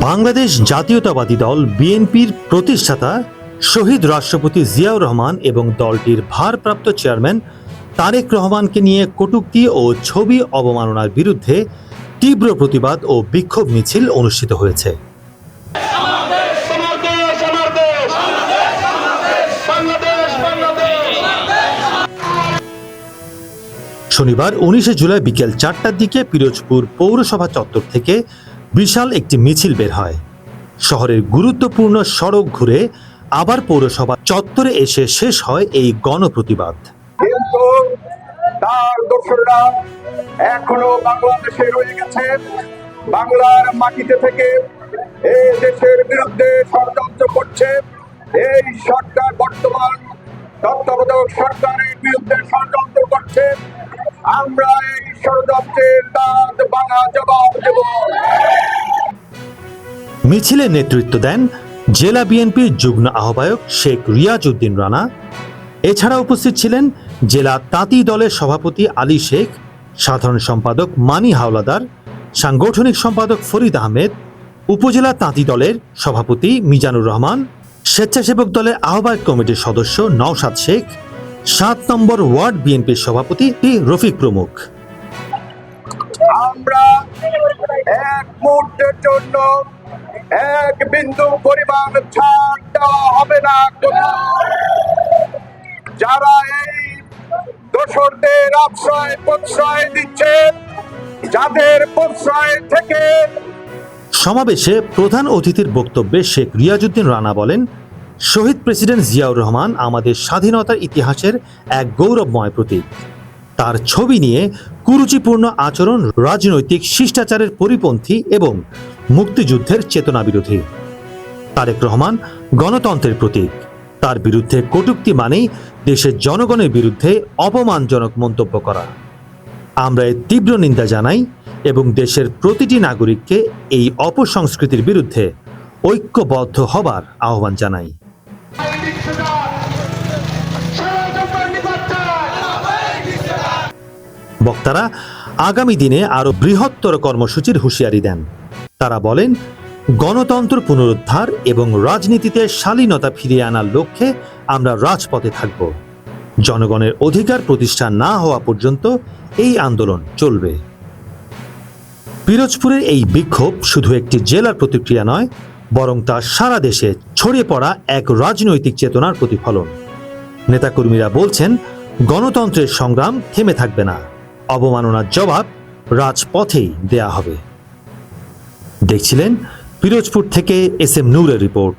বাংলাদেশ জাতীয়তাবাদী দল বিএনপির প্রতিষ্ঠাতা শহীদ রাষ্ট্রপতি জিয়াউর রহমান এবং দলটির ভারপ্রাপ্ত চেয়ারম্যান তারেক রহমানকে নিয়ে কটূক্তি ও ছবি অবমাননার বিরুদ্ধে তীব্র প্রতিবাদ ও বিক্ষোভ মিছিল অনুষ্ঠিত হয়েছে। শনিবার উনিশে জুলাই বিকেল চারটার দিকে পিরোজপুর পৌরসভা চত্বর থেকে বিশাল একটি মিছিল বের হয়। শহরের গুরুত্বপূর্ণ সড়ক ঘুরে আবার পৌরসভা চত্বরে এসে শেষ হয় এই গণপ্রতিবাদ। কিন্তু তার দোসররা এখনও বাংলাদেশে রয়ে গেছে। বাংলার মাটিতে থেকে এই দেশের বিরুদ্ধে ষড়যন্ত্র করছে। এই সরকার বর্তমান তত্ত্বাবধায়ক সরকারের বিরুদ্ধে ষড়যন্ত্র করছে। আমরা এই ষড়যন্ত্রের দাঁত বাংলা জবাব দেব। মিছিলে নেতৃত্ব দেন জেলা বিএনপির যুগ্ম আহ্বায়ক শেখ রিয়াজ উদ্দিন রানা। এছাড়া উপস্থিত ছিলেন জেলা তাঁতি দলের সভাপতি আলী শেখ, সাধারণ সম্পাদক মানি হাওলাদার, সাংগঠনিক সম্পাদক ফরিদ আহমেদ, উপজেলা তাঁতি দলের সভাপতি মিজানুর রহমান, স্বেচ্ছাসেবক দলের আহ্বায়ক কমিটির সদস্য নওশাদ শেখ, সাত নম্বর ওয়ার্ড বিএনপির সভাপতি রফিক প্রমুখ। আমরা এক মুহূর্তের জন্য এক বিন্দু পরিমাণ ছাড় দেওয়া হবে না। যারা এই দোসরদের আশ্রয়, প্রশ্রয় দিচ্ছে, যাদের প্রশ্রয় থেকে সমাবেশে প্রধান অতিথির বক্তব্যে শেখ রিয়াজুদ্দিন রানা বলেন, শহীদ প্রেসিডেন্ট জিয়াউর রহমান আমাদের স্বাধীনতার ইতিহাসের এক গৌরবময় প্রতীক। তার ছবি নিয়ে কুরুচিপূর্ণ আচরণ, রাজনৈতিক শিষ্টাচারের পরিপন্থী এবং মুক্তিযুদ্ধের চেতনা বিরোধী। তারেক রহমান গণতন্ত্রের প্রতীক। তার বিরুদ্ধে কটূক্তি মানেই দেশের জনগণের বিরুদ্ধে অপমানজনক মন্তব্য করা। আমরা এর তীব্র নিন্দা জানাই এবং দেশের প্রতিটি নাগরিককে এই অপসংস্কৃতির বিরুদ্ধে ঐক্যবদ্ধ হবার আহ্বান জানাই। বক্তারা, আগামী দিনে আরও বৃহত্তর কর্মসূচির হুঁশিয়ারি দেন। তারা বলেন, গণতন্ত্র পুনরুদ্ধার এবং রাজনীতিতে শালীনতা ফিরিয়ে আনার লক্ষ্যে আমরা রাজপথে থাকব। জনগণের অধিকার প্রতিষ্ঠা না হওয়া পর্যন্ত এই আন্দোলন চলবে। পিরোজপুরের এই বিক্ষোভ শুধু একটি জেলার প্রতিক্রিয়া নয়, বরং তা সারা দেশে ছড়িয়ে পড়া এক রাজনৈতিক চেতনার প্রতিফলন। নেতাকর্মীরা বলছেন, গণতন্ত্রের সংগ্রাম থেমে থাকবে না। অবমাননার জবাব রাজপথেই দেয়া হবে। দেখছিলেন পিরোজপুর থেকে এস এম নূরের রিপোর্ট।